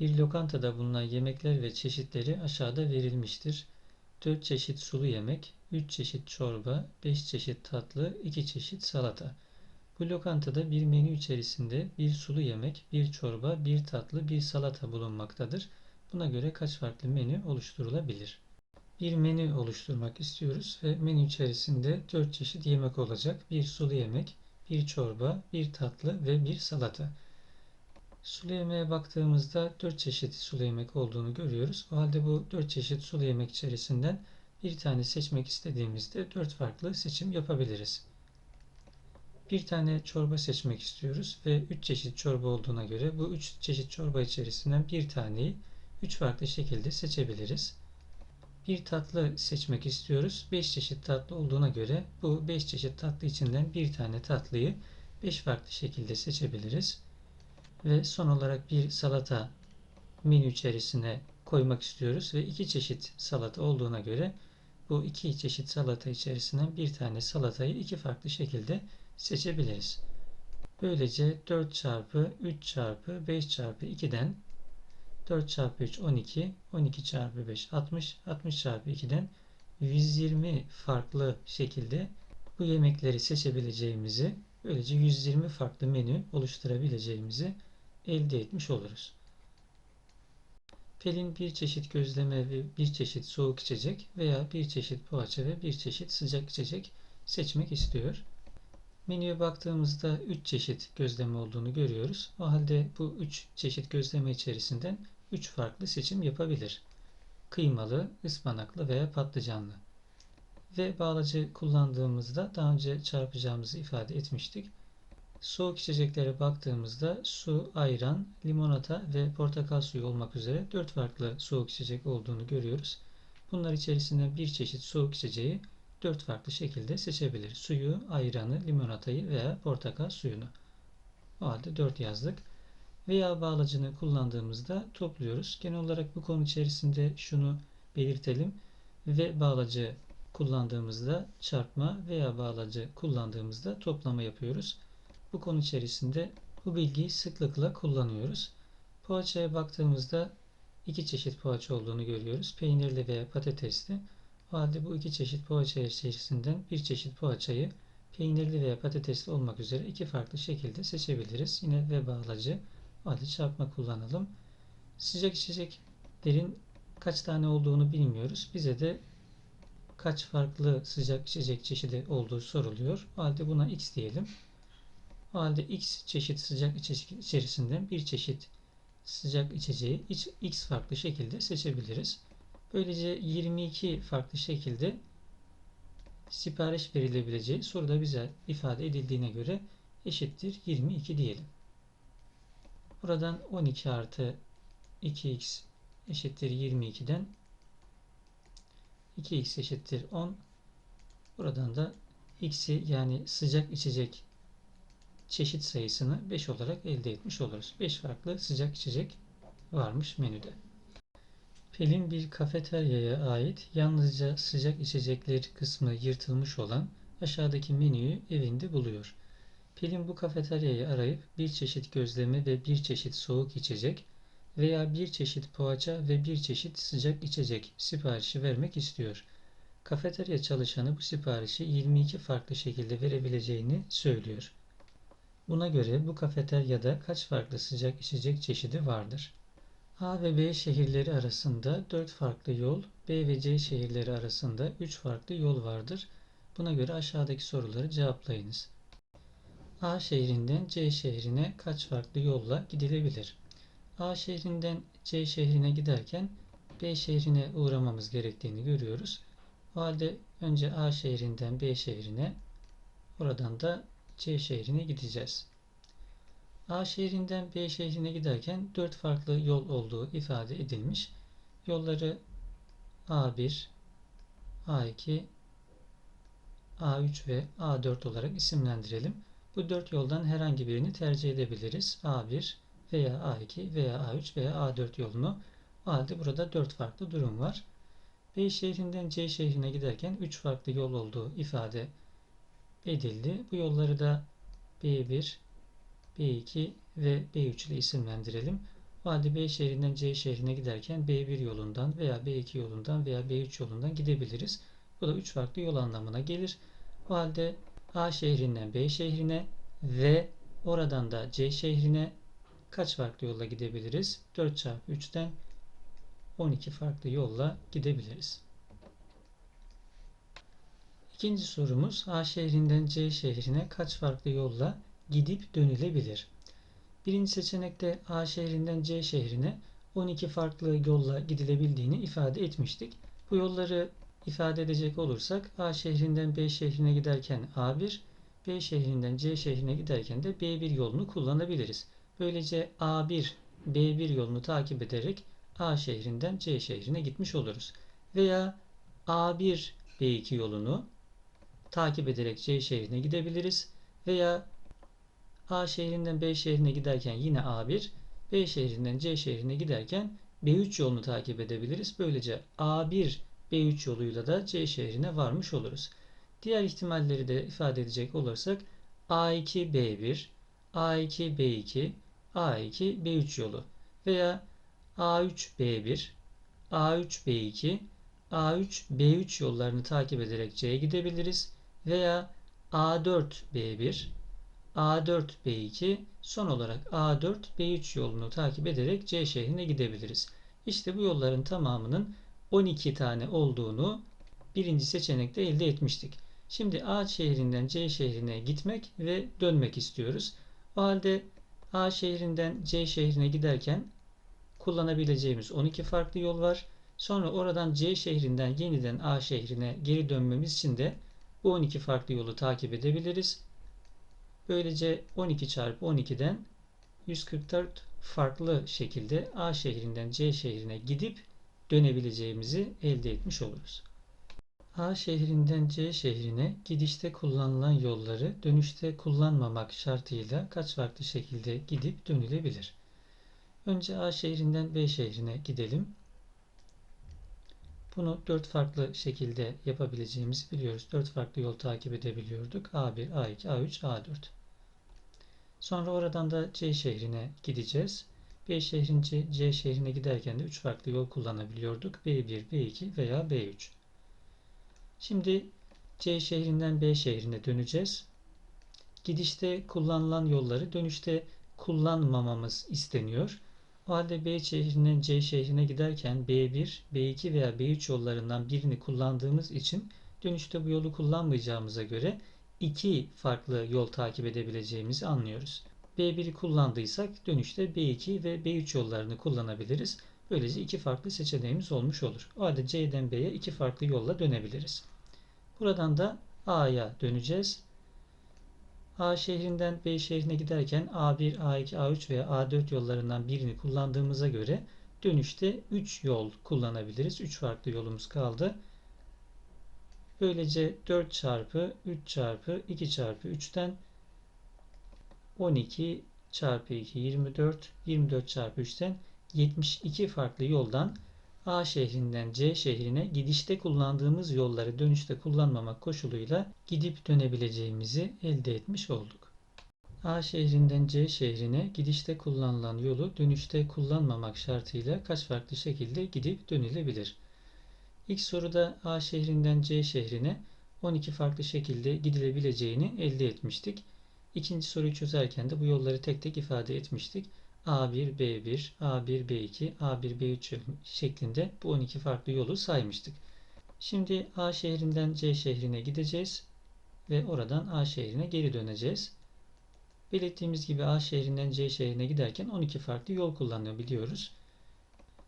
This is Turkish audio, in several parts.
Bir lokantada bulunan yemekler ve çeşitleri aşağıda verilmiştir. 4 çeşit sulu yemek, 3 çeşit çorba, 5 çeşit tatlı, 2 çeşit salata. Bu lokantada bir menü içerisinde bir sulu yemek, bir çorba, bir tatlı, bir salata bulunmaktadır. Buna göre kaç farklı menü oluşturulabilir? Bir menü oluşturmak istiyoruz ve menü içerisinde 4 çeşit yemek olacak. Bir sulu yemek, bir çorba, bir tatlı ve bir salata. Sulu yemeğe baktığımızda 4 çeşit sulu yemek olduğunu görüyoruz. O halde bu 4 çeşit sulu yemek içerisinden bir tane seçmek istediğimizde 4 farklı seçim yapabiliriz. Bir tane çorba seçmek istiyoruz ve 3 çeşit çorba olduğuna göre bu 3 çeşit çorba içerisinden bir taneyi 3 farklı şekilde seçebiliriz. Bir tatlı seçmek istiyoruz. 5 çeşit tatlı olduğuna göre bu 5 çeşit tatlı içinden bir tane tatlıyı 5 farklı şekilde seçebiliriz. Ve son olarak bir salata menü içerisine koymak istiyoruz ve iki çeşit salata olduğuna göre bu iki çeşit salata içerisinden bir tane salatayı iki farklı şekilde seçebiliriz. Böylece 4 çarpı 3 çarpı 5 çarpı 2'den 4 çarpı 3 12, 12 çarpı 5 60, 60 çarpı 2'den 120 farklı şekilde bu yemekleri seçebileceğimizi, böylece 120 farklı menü oluşturabileceğimizi elde etmiş oluruz. Pelin bir çeşit gözleme ve bir çeşit soğuk içecek veya bir çeşit poğaça ve bir çeşit sıcak içecek seçmek istiyor. Menüye baktığımızda 3 çeşit gözleme olduğunu görüyoruz. O halde bu 3 çeşit gözleme içerisinden 3 farklı seçim yapabilir. Kıymalı, ıspanaklı veya patlıcanlı. Ve bağlacı kullandığımızda daha önce çarpacağımızı ifade etmiştik. Soğuk içeceklere baktığımızda su, ayran, limonata ve portakal suyu olmak üzere 4 farklı soğuk içecek olduğunu görüyoruz. Bunlar içerisinde bir çeşit soğuk içeceği 4 farklı şekilde seçebilir. Suyu, ayranı, limonatayı veya portakal suyunu. O halde 4 yazdık. Veya bağlacını kullandığımızda topluyoruz. Genel olarak bu konu içerisinde şunu belirtelim. Ve bağlacı kullandığımızda çarpma veya bağlacı kullandığımızda toplama yapıyoruz. Bu konu içerisinde bu bilgiyi sıklıkla kullanıyoruz. Poğaçaya baktığımızda iki çeşit poğaça olduğunu görüyoruz. Peynirli veya patatesli. O halde bu iki çeşit poğaça içerisinden bir çeşit poğaçayı peynirli veya patatesli olmak üzere iki farklı şekilde seçebiliriz. Yine ve bağlacı o halde çarpma kullanalım. Sıcak içeceklerin kaç tane olduğunu bilmiyoruz. Bize de kaç farklı sıcak içecek çeşidi olduğu soruluyor. O halde buna x diyelim. Halde x çeşit sıcak içecek içerisinden bir çeşit sıcak içeceği x farklı şekilde seçebiliriz. Böylece 22 farklı şekilde sipariş verilebileceği soruda bize ifade edildiğine göre eşittir 22 diyelim. Buradan 12 artı 2x eşittir 22'den 2x eşittir 10. Buradan da x'i yani sıcak içecek çeşit sayısını 5 olarak elde etmiş oluruz. 5 farklı sıcak içecek varmış menüde. Pelin bir kafeteryaya ait yalnızca sıcak içecekler kısmı yırtılmış olan aşağıdaki menüyü evinde buluyor. Pelin bu kafeteryayı arayıp bir çeşit gözleme ve bir çeşit soğuk içecek veya bir çeşit poğaça ve bir çeşit sıcak içecek siparişi vermek istiyor. Kafeterya çalışanı bu siparişi 22 farklı şekilde verebileceğini söylüyor. Buna göre bu kafeteryada kaç farklı sıcak içecek çeşidi vardır? A ve B şehirleri arasında 4 farklı yol, B ve C şehirleri arasında 3 farklı yol vardır. Buna göre aşağıdaki soruları cevaplayınız. A şehrinden C şehrine kaç farklı yolla gidilebilir? A şehrinden C şehrine giderken B şehrine uğramamız gerektiğini görüyoruz. O halde önce A şehrinden B şehrine, oradan da C şehrine gideceğiz. A şehrinden B şehrine giderken dört farklı yol olduğu ifade edilmiş. Yolları A1, A2, A3 ve A4 olarak isimlendirelim. Bu dört yoldan herhangi birini tercih edebiliriz. A1 veya A2 veya A3 veya A4 yolunu. O halde burada dört farklı durum var. B şehrinden C şehrine giderken üç farklı yol olduğu ifade edildi. Bu yolları da B1, B2 ve B3 ile isimlendirelim. Halde B şehrinden C şehrine giderken B1 yolundan veya B2 yolundan veya B3 yolundan gidebiliriz. Bu da 3 farklı yol anlamına gelir. O halde A şehrinden B şehrine ve oradan da C şehrine kaç farklı yolla gidebiliriz? 4 çarpı 3'ten 12 farklı yolla gidebiliriz. İkinci sorumuz A şehrinden C şehrine kaç farklı yolla gidip dönülebilir? Birinci seçenekte A şehrinden C şehrine 12 farklı yolla gidilebildiğini ifade etmiştik. Bu yolları ifade edecek olursak A şehrinden B şehrine giderken A1, B şehrinden C şehrine giderken de B1 yolunu kullanabiliriz. Böylece A1, B1 yolunu takip ederek A şehrinden C şehrine gitmiş oluruz. Veya A1, B2 yolunu takip ederek C şehrine gidebiliriz. Veya A şehrinden B şehrine giderken yine A1, B şehrinden C şehrine giderken B3 yolunu takip edebiliriz. Böylece A1, B3 yoluyla da C şehrine varmış oluruz. Diğer ihtimalleri de ifade edecek olursak A2, B1, A2, B2, A2, B3 yolu veya A3, B1, A3, B2, A3, B3 yollarını takip ederek C'ye gidebiliriz veya A4, B1, A4, B2 son olarak A4, B3 yolunu takip ederek C şehrine gidebiliriz. İşte bu yolların tamamının 12 tane olduğunu birinci seçenekte elde etmiştik. Şimdi A şehrinden C şehrine gitmek ve dönmek istiyoruz. O halde A şehrinden C şehrine giderken kullanabileceğimiz 12 farklı yol var. Sonra oradan C şehrinden yeniden A şehrine geri dönmemiz için de bu 12 farklı yolu takip edebiliriz. Böylece 12 çarpı 12'den 144 farklı şekilde A şehrinden C şehrine gidip dönebileceğimizi elde etmiş oluruz. A şehrinden C şehrine gidişte kullanılan yolları dönüşte kullanmamak şartıyla kaç farklı şekilde gidip dönülebilir? Önce A şehrinden B şehrine gidelim. Bunu dört farklı şekilde yapabileceğimizi biliyoruz. Dört farklı yol takip edebiliyorduk. A1, A2, A3, A4. Sonra oradan da C şehrine gideceğiz. B şehrince C şehrine giderken de 3 farklı yol kullanabiliyorduk. B1, B2 veya B3. Şimdi C şehrinden B şehrine döneceğiz. Gidişte kullanılan yolları dönüşte kullanmamamız isteniyor. O halde B şehrinden C şehrine giderken B1, B2 veya B3 yollarından birini kullandığımız için dönüşte bu yolu kullanmayacağımıza göre iki farklı yol takip edebileceğimizi anlıyoruz. B1'i kullandıysak dönüşte B2 ve B3 yollarını kullanabiliriz. Böylece iki farklı seçeneğimiz olmuş olur. O halde C'den B'ye iki farklı yolla dönebiliriz. Buradan da A'ya döneceğiz. A şehrinden B şehrine giderken A1, A2, A3 veya A4 yollarından birini kullandığımıza göre dönüşte 3 yol kullanabiliriz. 3 farklı yolumuz kaldı. Böylece 4 çarpı 3 çarpı 2 çarpı 3'ten 12 çarpı 2 24 24 çarpı 3'ten 72 farklı yoldan A şehrinden C şehrine gidişte kullandığımız yolları dönüşte kullanmamak koşuluyla gidip dönebileceğimizi elde etmiş olduk. A şehrinden C şehrine gidişte kullanılan yolu dönüşte kullanmamak şartıyla kaç farklı şekilde gidip dönülebilir? İlk soruda A şehrinden C şehrine 12 farklı şekilde gidilebileceğini elde etmiştik. İkinci soruyu çözerken de bu yolları tek tek ifade etmiştik. A1, B1, A1, B2, A1, B3 şeklinde bu 12 farklı yolu saymıştık. Şimdi A şehrinden C şehrine gideceğiz ve oradan A şehrine geri döneceğiz. Belirttiğimiz gibi A şehrinden C şehrine giderken 12 farklı yol kullanabiliyoruz.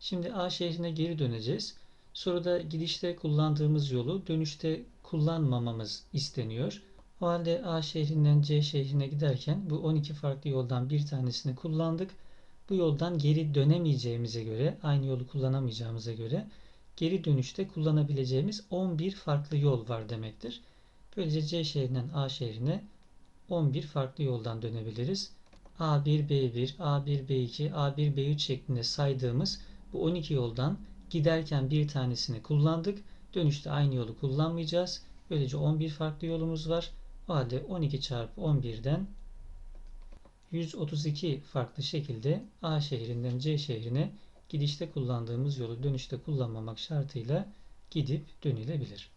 Şimdi A şehrine geri döneceğiz. Soruda gidişte kullandığımız yolu dönüşte kullanmamamız isteniyor. O halde A şehrinden C şehrine giderken bu 12 farklı yoldan bir tanesini kullandık. Bu yoldan geri dönemeyeceğimize göre, aynı yolu kullanamayacağımıza göre geri dönüşte kullanabileceğimiz 11 farklı yol var demektir. Böylece C şehrinden A şehrine 11 farklı yoldan dönebiliriz. A1, B1, A1, B2, A1, B3 şeklinde saydığımız bu 12 yoldan giderken bir tanesini kullandık. Dönüşte aynı yolu kullanmayacağız. Böylece 11 farklı yolumuz var. O halde 12 çarpı 11'den 132 farklı şekilde A şehrinden C şehrine gidişte kullandığımız yolu dönüşte kullanmamak şartıyla gidip dönülebilir.